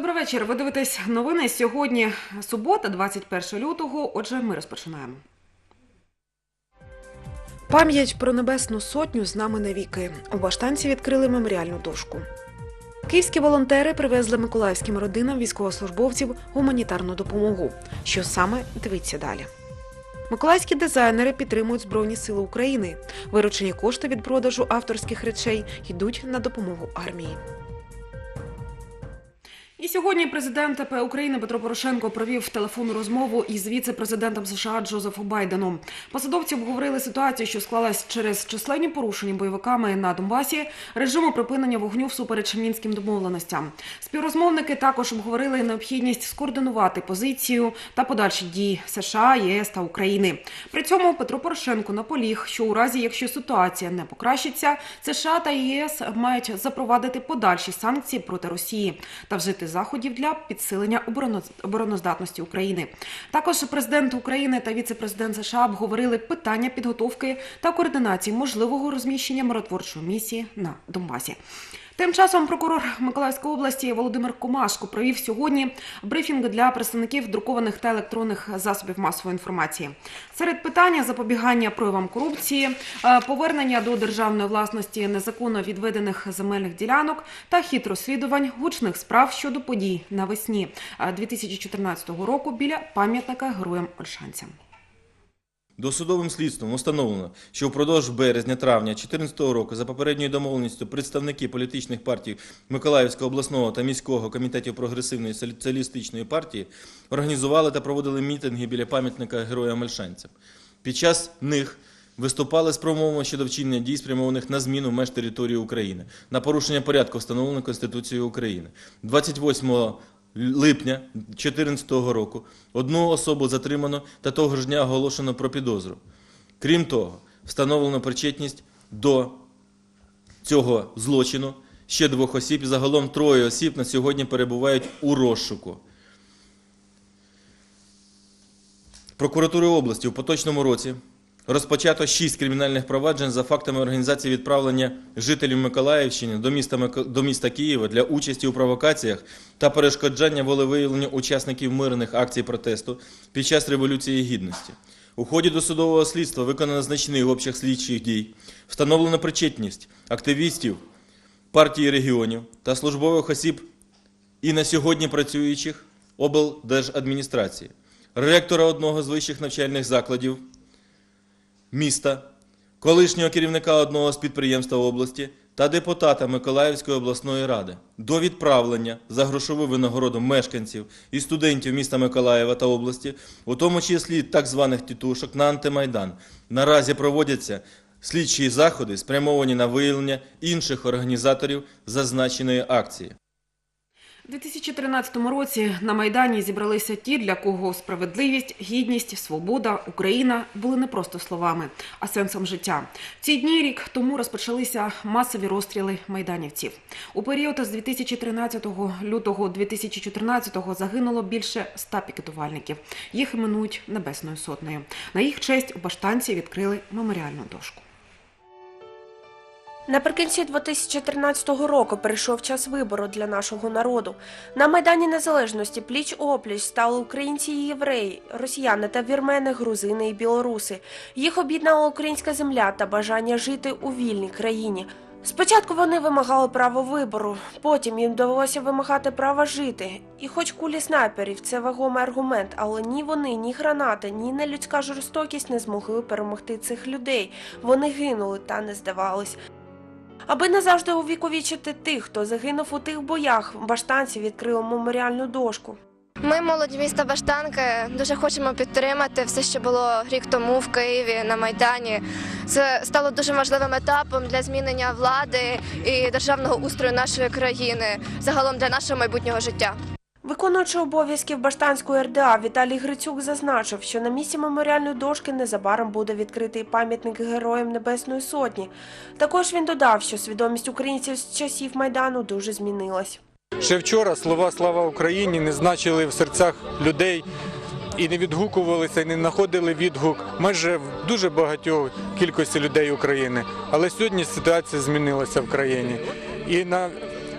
Добрий вечір. Ви дивитесь новини сьогодні. Субота, 21 лютого. Отже, ми розпочинаємо. Пам'ять про небесну сотню з нами навіки. У Баштанці відкрили меморіальну дошку. Київські волонтери привезли миколаївським родинам військовослужбовців гуманітарну допомогу. Що саме дивіться далі. Миколаївські дизайнери підтримують Збройні Сили України. Виручені кошти від продажу авторських речей йдуть на допомогу армії. І сьогодні президент України Петро Порошенко провів телефонну розмову із віце-президентом США Джозефом Байденом. Посадовці обговорили ситуацію, що склалась через численні порушення бойовиками на Донбасі, режиму припинення вогню всупереч мінським домовленостям. Співрозмовники також обговорили необхідність скоординувати позицію та подальші дії США, ЄС та України. При цьому Петро Порошенко наполіг, що у разі, якщо ситуація не покращиться, США та ЄС мають запровадити подальші санкції проти Росії та вжити заходів для підсилення обороно- обороноздатності України. Також президент України та віце-президент США обговорили питання підготовки та координації можливого розміщення миротворчої місії на Донбасі. Тим часом прокурор Миколаївської області Володимир Комашко провів сьогодні брифінг для представників друкованих та електронних засобів масової інформації. Серед питання запобігання проявам корупції, е, повернення до державної власності незаконно відведених земельних ділянок та хід розслідувань гучних справ щодо подій навесні е, 2014 року біля пам'ятника героям Ольшанцям. Досудовим слідством установлено, що впродовж березня-травня 2014 року за попередньою домовленістю представники політичних партій Миколаївського обласного та міського комітетів прогресивної соціалістичної партії організували та проводили мітинги біля пам'ятника героям Мельшанцям. Під час них виступали з промовами щодо вчинення дій, спрямованих на зміну меж території України, на порушення порядку, встановленого Конституцією України. 28 липня 2014 року одну особу затримано та того ж дня оголошено про підозру. Крім того, встановлено причетність до цього злочину ще двох осіб. Загалом троє осіб на сьогодні перебувають у розшуку. Прокуратурою області у поточному році розпочато шість кримінальних проваджень за фактами організації відправлення жителів Миколаївщини до міста, до міста Києва для участі у провокаціях та перешкоджання волевиявлення учасників мирних акцій протесту під час Революції Гідності. У ході досудового слідства виконано значний обсяг слідчих дій, встановлено причетність активістів партії регіонів та службових осіб і на сьогодні працюючих облдержадміністрації, ректора одного з вищих навчальних закладів міста, колишнього керівника одного з підприємств області та депутата Миколаївської обласної ради до відправлення за грошову винагороду мешканців і студентів міста Миколаєва та області, у тому числі так званих тітушок на антимайдан. Наразі проводяться слідчі заходи, спрямовані на виявлення інших організаторів зазначеної акції. У 2013 році на Майдані зібралися ті, для кого справедливість, гідність, свобода, Україна були не просто словами, а сенсом життя. В ці дні рік тому розпочалися масові розстріли майданівців. У період з 2013 лютого 2014 загинуло більше ста пікетувальників. Їх іменують Небесною сотнею. На їх честь у Баштанці відкрили меморіальну дошку. Наприкінці 2013 року прийшов час вибору для нашого народу. На Майдані Незалежності пліч опліч стали українці і євреї, росіяни та вірмени, грузини і білоруси. Їх об'єднала українська земля та бажання жити у вільній країні. Спочатку вони вимагали право вибору, потім їм довелося вимагати права жити. І хоч кулі снайперів це вагомий аргумент, але ні вони, ні гранати, ні нелюдська жорстокість не змогли перемогти цих людей. Вони гинули та не здавались. Аби назавжди увіковічити тих, хто загинув у тих боях, баштанці відкрили меморіальну дошку. Ми, молодь міста Баштанки, дуже хочемо підтримати все, що було рік тому в Києві на Майдані. Це стало дуже важливим етапом для змінення влади і державного устрою нашої країни, загалом для нашого майбутнього життя. Виконуючи обов'язків Баштанської РДА Віталій Грицюк зазначив, що на місці меморіальної дошки незабаром буде відкритий пам'ятник Героям Небесної Сотні. Також він додав, що свідомість українців з часів Майдану дуже змінилась. Ще вчора слова Слава Україні не значили в серцях людей і не відгукувалися, і не знаходили відгук майже в дуже багатьох кількості людей України. Але сьогодні ситуація змінилася в країні. І на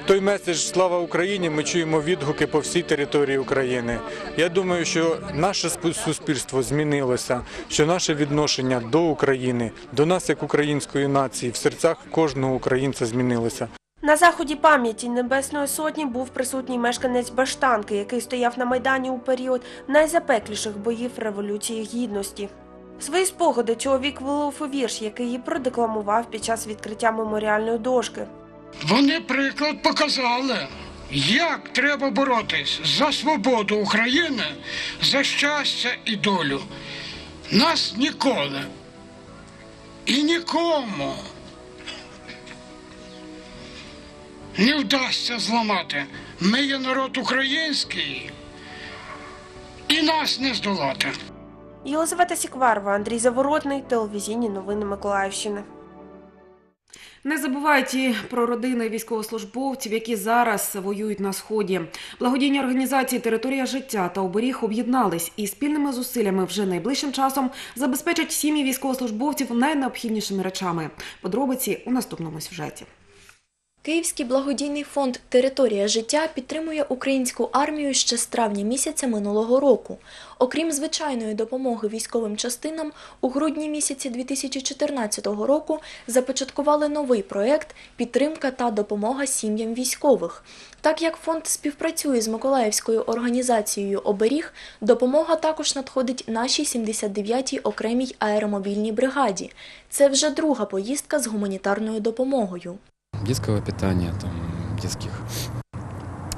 той меседж Слава Україні ми чуємо відгуки по всій території України. Я думаю, що наше суспільство змінилося, що наше відношення до України, до нас як української нації, в серцях кожного українця змінилося. На заході пам'яті Небесної Сотні був присутній мешканець Баштанки, який стояв на Майдані у період найзапекліших боїв Революції Гідності. Свої спогади чоловік вилив у вірш, який і продекламував під час відкриття меморіальної дошки. Вони приклад показали, як треба боротись за свободу України, за щастя і долю. Нас ніколи і нікому не вдасться зламати. Ми є народ український, і нас не здолати. Єлизавета Сікварова, Андрій Заворотний, телевізійні новини Миколаївщини. Не забувайте і про родини військовослужбовців, які зараз воюють на сході. Благодійні організації Територія життя та оберіг об'єднались і спільними зусиллями вже найближчим часом забезпечать сім'ї військовослужбовців найнеобхіднішими речами. Подробиці у наступному сюжеті. Київський благодійний фонд Територія життя підтримує українську армію ще з травня місяця минулого року. Окрім звичайної допомоги військовим частинам, у грудні місяці 2014 року започаткували новий проект Підтримка та допомога сім'ям військових. Так як фонд співпрацює з Миколаївською організацією Оберіг, допомога також надходить нашій 79-й окремій аеромобільній бригаді. Це вже друга поїздка з гуманітарною допомогою. Детского питания, там, детских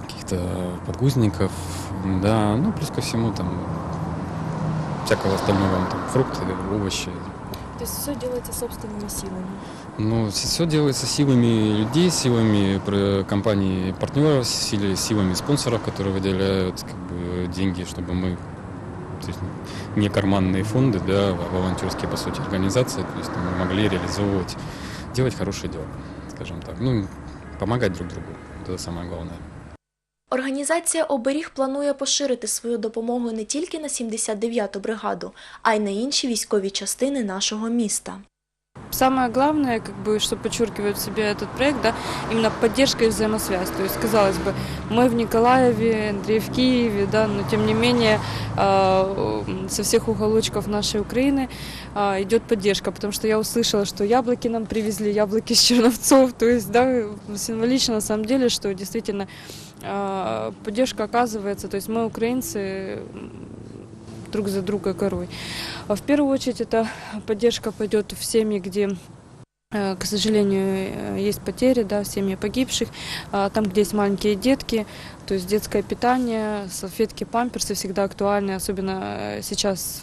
каких-то подгузников, да, ну, плюс ко всему, там, всякого остального, там, фрукты, овощи. То есть все делается собственными силами. Ну, все делается силами людей, силами компаний партнеров, силами спонсоров, которые выделяют как бы, деньги, чтобы мы то есть, не карманные фонды, да, а волонтерские, по сути, организации, то есть мы могли реализовывать, делать хорошее дело, скажем так. Ну, помогать друг другу, это самое главное. Організація Оберіг планує поширити свою допомогу не тільки на 79-ту бригаду, а й на інші військові частини нашого міста Самое главное, как бы, что подчеркивает в себе этот проект, да, именно поддержка и взаимосвязь. То есть, казалось бы, мы в Николаеве, Андрей в Киеве, да, но тем не менее э, со всех уголочков нашей Украины э, идет поддержка, потому что я услышала, что яблоки нам привезли, яблоки с Черновцов, то есть, да, символично на самом деле, что действительно э, поддержка оказывается, то есть мы украинцы м, друг за друга горой. А В первую очередь эта поддержка пойдет в семьи, где э, к сожалению, э, есть потери, да, в семьи погибших, а, там, где есть маленькие детки, то есть детское питание, салфетки, памперсы всегда актуальны, особенно э, сейчас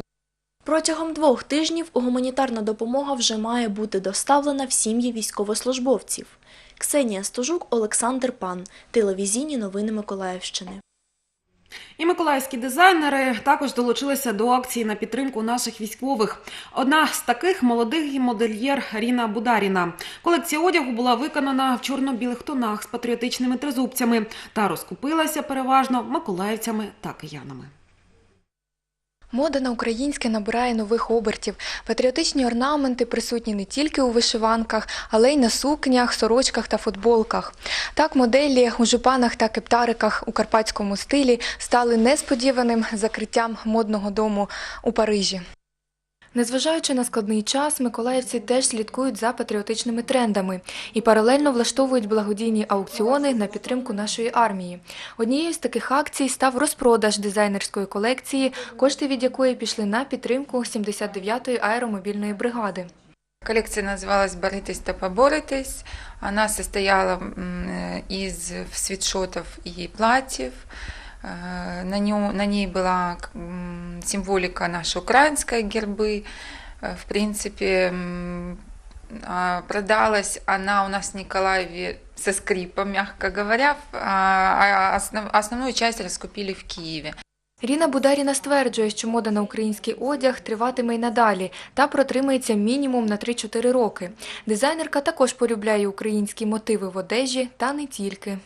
Протягом двох тижнів гуманітарна допомога вже має бути доставлена в сім'ї військовослужбовців. Ксенія Стожук, Олександр Пан. Телевізійні новини Миколаївщини. І миколаївські дизайнери також долучилися до акції на підтримку наших військових. Одна з таких молодих модельєр Ріна Бударіна. Колекція одягу була виконана в чорно-білих тонах з патріотичними тризубцями та розкупилася переважно миколаївцями та киянами. Мода на українське набирає нових обертів. Патріотичні орнаменти присутні не тільки у вишиванках, але й на сукнях, сорочках та футболках. Так, моделі у жупанах та кептариках у карпатському стилі стали несподіваним закриттям модного дому у Парижі. Незважаючи на складний час, миколаївці теж слідкують за патріотичними трендами і паралельно влаштовують благодійні аукціони на підтримку нашої армії. Однією з таких акцій став розпродаж дизайнерської колекції, кошти від якої пішли на підтримку 79-ї аеромобільної бригади. Коллекция называлась «Боритесь та поборитесь». Она состояла м, из свитшотов и платьев. Э, На, нё- на ней была к- м, символика нашей украинской гербы. Э, В принципе, м, а, продалась она у нас в Николаеве со скрипом, мягко говоря, а а основ- основную часть раскупили в Киеве. Ріна Бударіна стверджує, що мода на український одяг триватиме й надалі та протримається мінімум на 3-4 роки. Дизайнерка також полюбляє українські мотиви в одежі та не тільки.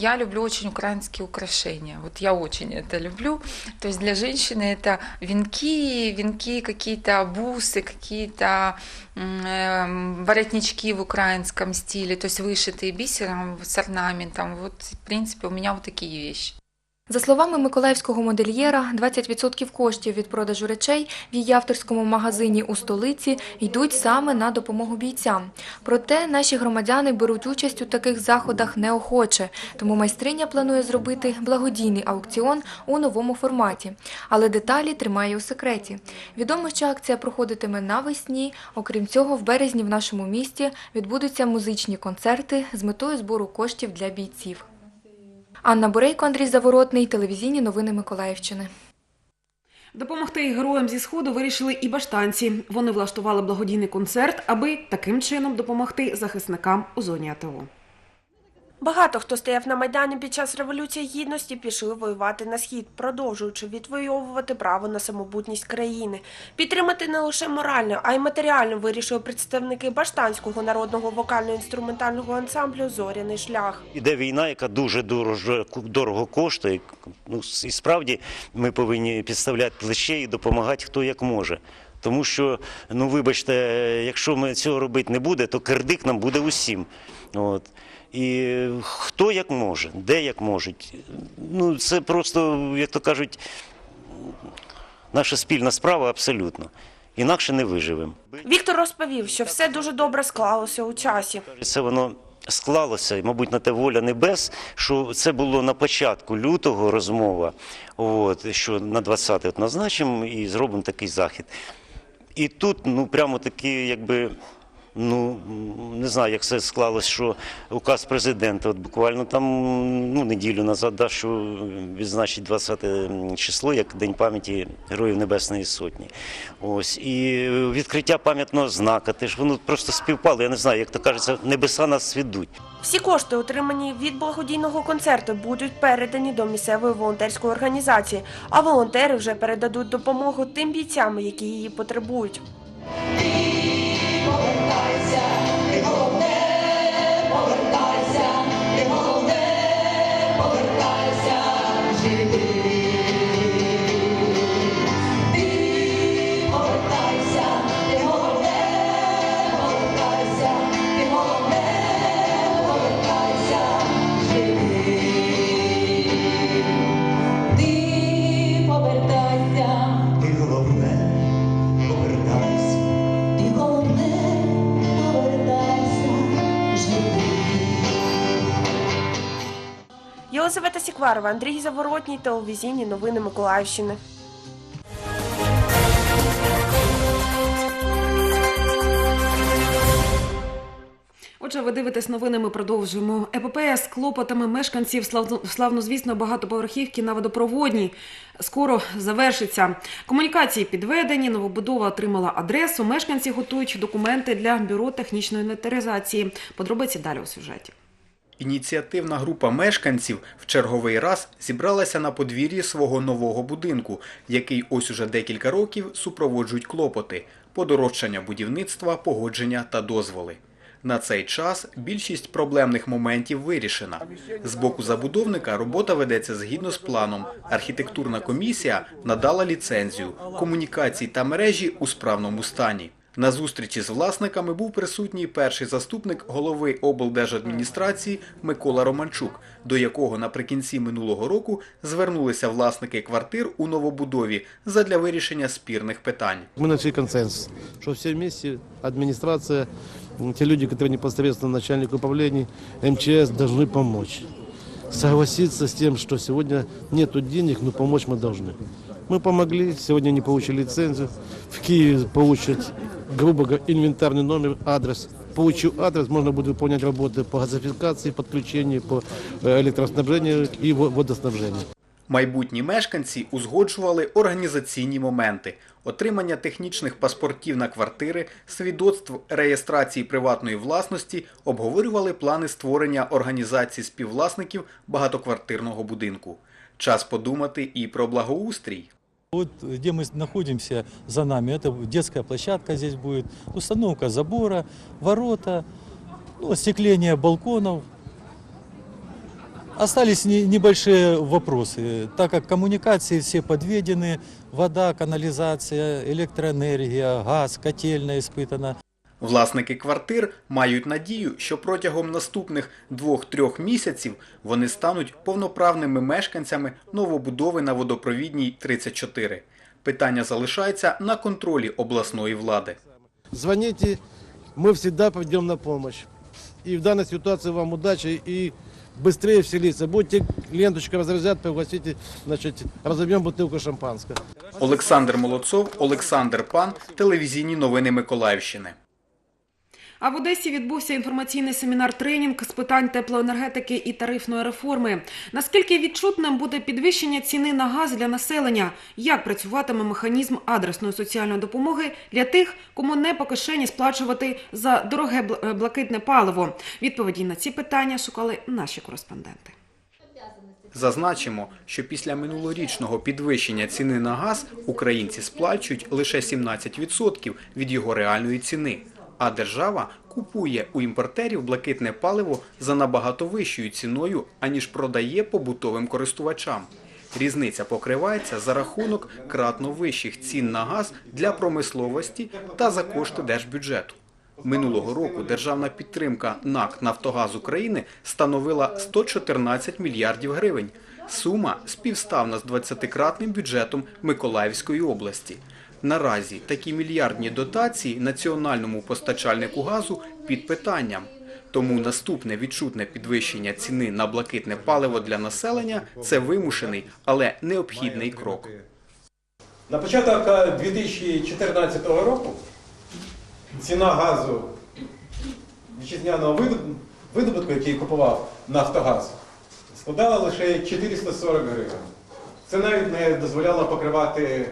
Я люблю очень украинские украшения. Вот я очень это люблю. То есть для женщины это венки, венки какие-то, бусы, какие-то м, эм, воротнички в украинском стиле, то есть вышитые бисером с орнаментом. Вот, в принципе, у меня вот такие вещи. За словами миколаївського модельєра, 20% коштів від продажу речей в її авторському магазині у столиці йдуть саме на допомогу бійцям. Проте наші громадяни беруть участь у таких заходах неохоче, тому майстриня планує зробити благодійний аукціон у новому форматі. Але деталі тримає у секреті. Відомо, що акція проходитиме навесні. Окрім цього, в березні в нашому місті відбудуться музичні концерти з метою збору коштів для бійців. Анна Бурейко, Андрій Заворотний, телевізійні новини Миколаївщини. Допомогти героям зі сходу вирішили і баштанці. Вони влаштували благодійний концерт, аби таким чином допомогти захисникам у зоні АТО. Багато хто стояв на майдані під час революції гідності, пішли воювати на схід, продовжуючи відвоювати право на самобутність країни. Підтримати не лише морально, а й матеріально вирішили представники Баштанського народного вокально-інструментального ансамблю Зоряний шлях. Іде війна, яка дуже дорого, дорого коштує. Ну, і справді ми повинні підставляти плече і допомагати хто як може. Тому що, ну вибачте, якщо ми цього робити не буде, то кирдик нам буде усім. От. І хто як може, де як можуть. Ну, це просто, як то кажуть, наша спільна справа абсолютно. Інакше не виживемо. Віктор розповів, що все дуже добре склалося у часі. Це воно склалося, і, мабуть, на те воля небес, що це було на початку лютого розмова, от, що на 20 от назначимо і зробимо такий захід. І тут, ну, прямо таки, якби. Ну не знаю, як це склалось, що указ президента, от буквально там ну неділю назад, да, що відзначить 20 число як День пам'яті Героїв Небесної Сотні. Ось і відкриття пам'ятного знака. Теж воно просто співпало. Я не знаю, як то кажеться, небеса нас ведуть. Всі кошти, отримані від благодійного концерту, будуть передані до місцевої волонтерської організації, а волонтери вже передадуть допомогу тим бійцям, які її потребують. Сікварова, Андрій Заворотній, телевізійні новини Миколаївщини. Отже, ви дивитесь новини. Ми продовжуємо. епопея з клопотами мешканців славно, славнозвісно багатоповерхівки на водопроводній скоро завершиться. Комунікації підведені. Новобудова отримала адресу. Мешканці готують документи для бюро технічної інвентаризації. Подробиці далі у сюжеті. Ініціативна група мешканців в черговий раз зібралася на подвір'ї свого нового будинку, який ось уже декілька років супроводжують клопоти, подорожчання будівництва, погодження та дозволи. На цей час більшість проблемних моментів вирішена. З боку забудовника робота ведеться згідно з планом. Архітектурна комісія надала ліцензію, комунікації та мережі у справному стані. На зустрічі з власниками був присутній перший заступник голови облдержадміністрації Микола Романчук, до якого наприкінці минулого року звернулися власники квартир у новобудові задля вирішення спірних питань. Мы нашли консенсус, что все вместе, администрация, м, те люди, которые непосредственно начальник управления, МЧС, должны помочь. Согласиться с тем, что сегодня нету денег, но помочь мы должны. Мы помогли, сегодня они получили лицензию. В Киеве получат, грубо говоря, инвентарный номер, адрес. Получив адрес, можно будет выполнять работы по газификации, подключению, по э, электроснабжению и во- водоснабжению. Майбутні мешканці узгоджували організаційні моменти, отримання технічних паспортів на квартири, свідоцтв реєстрації приватної власності, обговорювали плани створення організації співвласників багатоквартирного будинку. Час подумати і про благоустрій. Вот где мы находимся за нами, это детская площадка здесь будет, установка забора, ворота, ну, остекление балконов. Остались не- небольшие вопросы, так как коммуникации все подведены, вода, канализация, электроэнергия, газ, котельная испытана. Власники квартир мають надію, що протягом наступних двох-трьох місяців вони стануть повноправними мешканцями новобудови на водопровідній 34. Питання залишається на контролі обласної влади. Звоните, мы всегда пойдем на помощь. И в данной ситуации вам удачи и быстрее вселиться. Будьте ленточку разрезать, пригласите, значит, разобьем бутылку шампанского. Олександр Молодцов, Олександр Пан, телевізійні новини Миколаївщини. А в Одесі відбувся інформаційний семінар-тренінг з питань теплоенергетики і тарифної реформи. Наскільки відчутним буде підвищення ціни на газ для населення? Як працюватиме механізм адресної соціальної допомоги для тих, кому не по кишені сплачувати за дороге е, блакитне паливо? Відповіді на ці питання шукали наші кореспонденти. Зазначимо, що після минулорічного підвищення ціни на газ українці сплачують лише 17% від його реальної ціни, а держава купує у імпортерів блакитне паливо за набагато вищою ціною, аніж продає побутовим користувачам. Різниця покривається за рахунок кратно вищих цін на газ для промисловості та за кошти держбюджету. Минулого року державна підтримка НАК «Нафтогаз України» становила 114 мільярдів гривень. Сума співставна з 20-кратним бюджетом Миколаївської області. Наразі такі мільярдні дотації національному постачальнику газу під питанням. Тому наступне відчутне підвищення ціни на блакитне паливо для населення – це вимушений, але необхідний крок. На початок е, 2014 року ціна газу вітчизняного видобутку, який купував Нафтогаз, складала лише 440 гривень. Це навіть не дозволяло покривати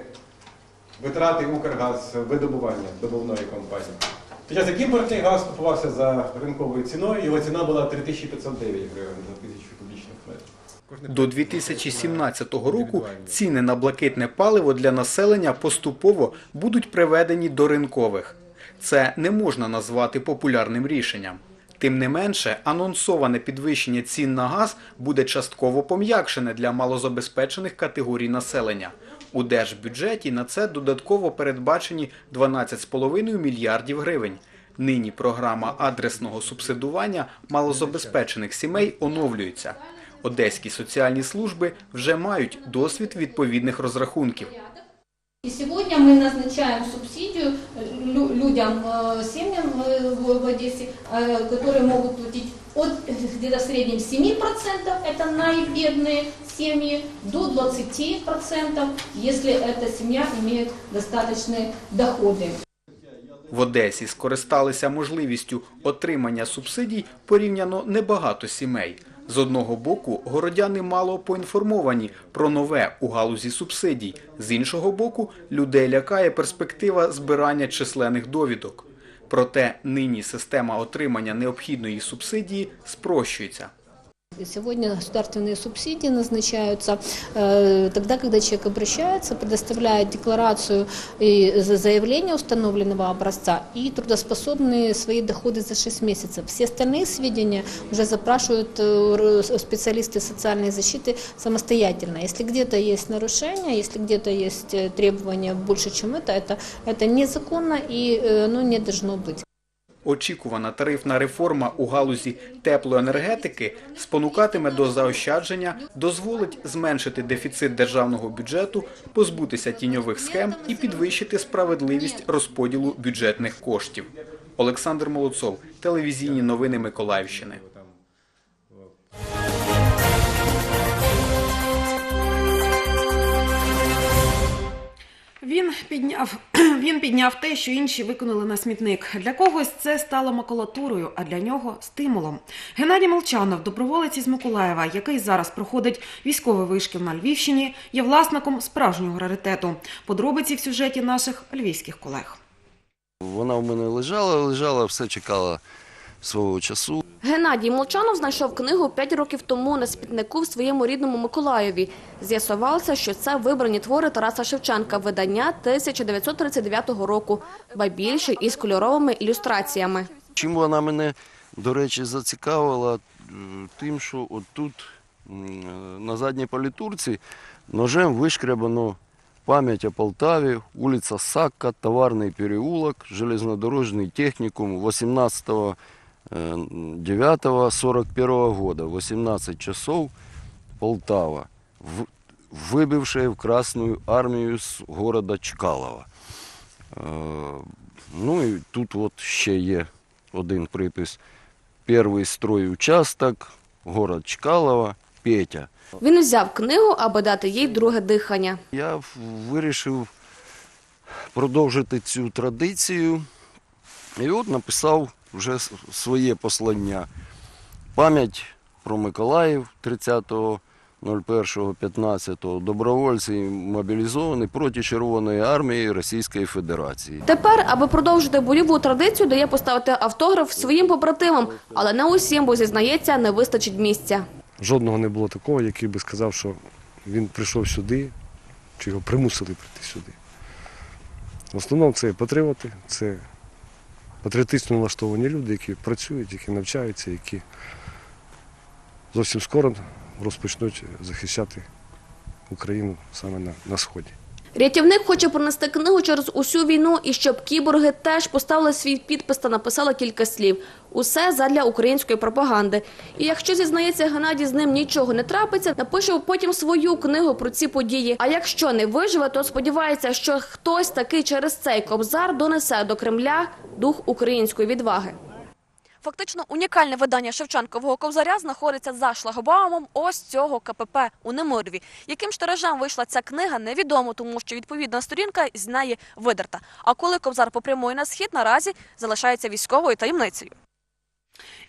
витрати Укргаз видобування добувної компанії. Під час як імпортний газ купувався за ринковою ціною, його ціна була 3509 гривень за тисячу кубічних метрів. До 2017 року ціни на блакитне паливо для населення поступово будуть приведені до ринкових. Це не можна назвати популярним рішенням. Тим не менше, анонсоване підвищення цін на газ буде частково пом'якшене для малозабезпечених категорій населення. У держбюджеті на це додатково передбачені 12,5 мільярдів гривень. Нині програма адресного субсидування малозабезпечених сімей оновлюється. Одеські соціальні служби вже мають досвід відповідних розрахунків. И сегодня мы назначаем субсидию лю- людям, э, семьям э, в в Одессе, э, которые могут платить от э, где-то в среднем 7%, это наибедные семьи, до 20%, если эта семья имеет достаточные доходы. В Одесі скористалися можливістю отримання субсидій порівняно небагато сімей. З одного боку, городяни мало поінформовані про нове у галузі субсидій. З іншого боку, людей лякає перспектива збирання численних довідок. Проте нині система отримання необхідної субсидії спрощується. Сегодня государственные субсидии назначаются э, тогда, когда человек обращается, предоставляет декларацию и за- заявление установленного образца и трудоспособные свои доходы за 6 месяцев. Все остальные сведения уже запрашивают э, специалисты социальной защиты самостоятельно. Если где-то есть нарушения, если где-то есть э, требования больше, чем это, это, это незаконно и оно не должно быть. Очікувана тарифна реформа у галузі теплоенергетики спонукатиме до заощадження, дозволить зменшити дефіцит державного бюджету, позбутися тіньових схем і підвищити справедливість розподілу бюджетних коштів. Олександр Молодцов, телевізійні новини Миколаївщини. Він підняв він підняв те, що інші виконали на смітник. Для когось це стало макулатурою, а для нього стимулом. Геннадій Молчанов, доброволець із Миколаєва, який зараз проходить військовий вишкіл на Львівщині, є власником справжнього раритету. Подробиці в сюжеті наших львівських колег. Вона в мене лежала, лежала, все чекала свого часу. Геннадій Молчанов знайшов книгу 5 років тому на спітнику в своєму рідному Миколаєві. З'ясувалося, що це вибрані твори Тараса Шевченка, видання 1939 року, ба більше із кольоровими ілюстраціями. Чим вона мене, до речі, зацікавила? Тим, що отут на задній політурці ножем вишкрябано пам'ять о Полтаві, вулиця Сакка, Товарний переулок, железнодорожний технікум 18 9 41 года, 18 часов, Полтава, выбившая в Красную армию з города Чкалова. Е, Ну і тут от ще є один припис. Перший строй участок, город Чкалова, Петя. Він узяв книгу, аби дати їй друге дихання. Я вирішив продовжити цю традицію і от написав вже своє послання. Пам'ять про Миколаїв 30.01.15 добровольці мобілізовані проти Червоної армії Російської Федерації. Тепер, аби продовжити бойову традицію, дає поставити автограф своїм побратимам, але не усім, бо зізнається, не вистачить місця. Жодного не було такого, який би сказав, що він прийшов сюди, чи його примусили прийти сюди. В основному це патріоти, це патріотично налаштовані люди, які працюють, які навчаються, які зовсім скоро розпочнуть захищати Україну саме на, на сході. Рятівник хоче пронести книгу через усю війну і щоб кіборги теж поставили свій підпис та написали кілька слів. Усе задля української пропаганди. І якщо зізнається Геннадій, з ним нічого не трапиться, напише потім свою книгу про ці події. А якщо не виживе, то сподівається, що хтось таки через цей кобзар донесе до Кремля дух української відваги. Фактично унікальне видання Шевченкового ковзаря знаходиться за шлагбаумом ось цього КПП у Немирві. Яким ж вийшла ця книга, невідомо, тому що відповідна сторінка з неї видерта. А коли ковзар попрямує на схід, наразі залишається військовою таємницею.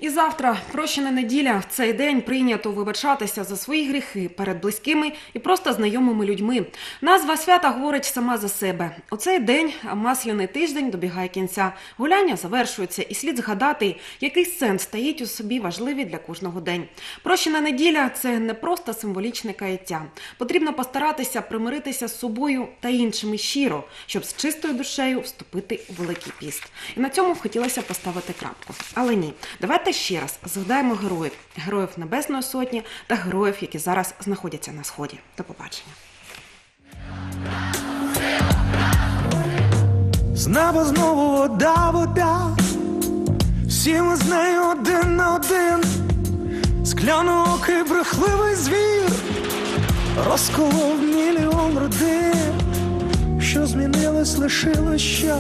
І завтра, прощена неділя, в цей день прийнято вибачатися за свої гріхи перед близькими і просто знайомими людьми. Назва свята говорить сама за себе. У цей день масляний тиждень добігає кінця. Гуляння завершується, і слід згадати, який сенс стоїть у собі важливий для кожного день. Прощена неділя це не просто символічне каяття. Потрібно постаратися примиритися з собою та іншими щиро, щоб з чистою душею вступити у великий піст. І на цьому хотілося поставити крапку. Але ні, давайте ще раз згадаємо героїв, героїв Небесної Сотні та героїв, які зараз знаходяться на сході. До побачення. З неба знову вода, вода, всі ми з нею один на один, скляноокий брехливий звір, розколов мільйон родин, що змінилось, лишило що,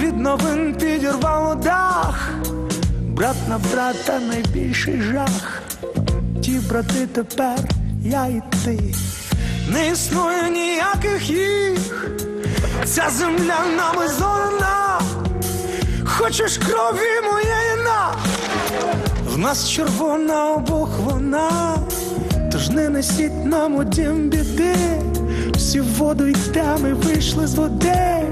від новин підірвало дах, брат на брата найбільший жах, ті брати тепер я і ти, не існує ніяких їх. Ця земля нами зорена, хочеш крові моєї на, в нас червона обох вона, тож не несіть нам у дім біди, всі в воду йдемо і вийшли з води,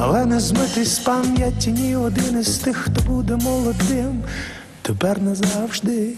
але не змитись з пам'яті ні один із тих, хто буде молодим, тепер назавжди.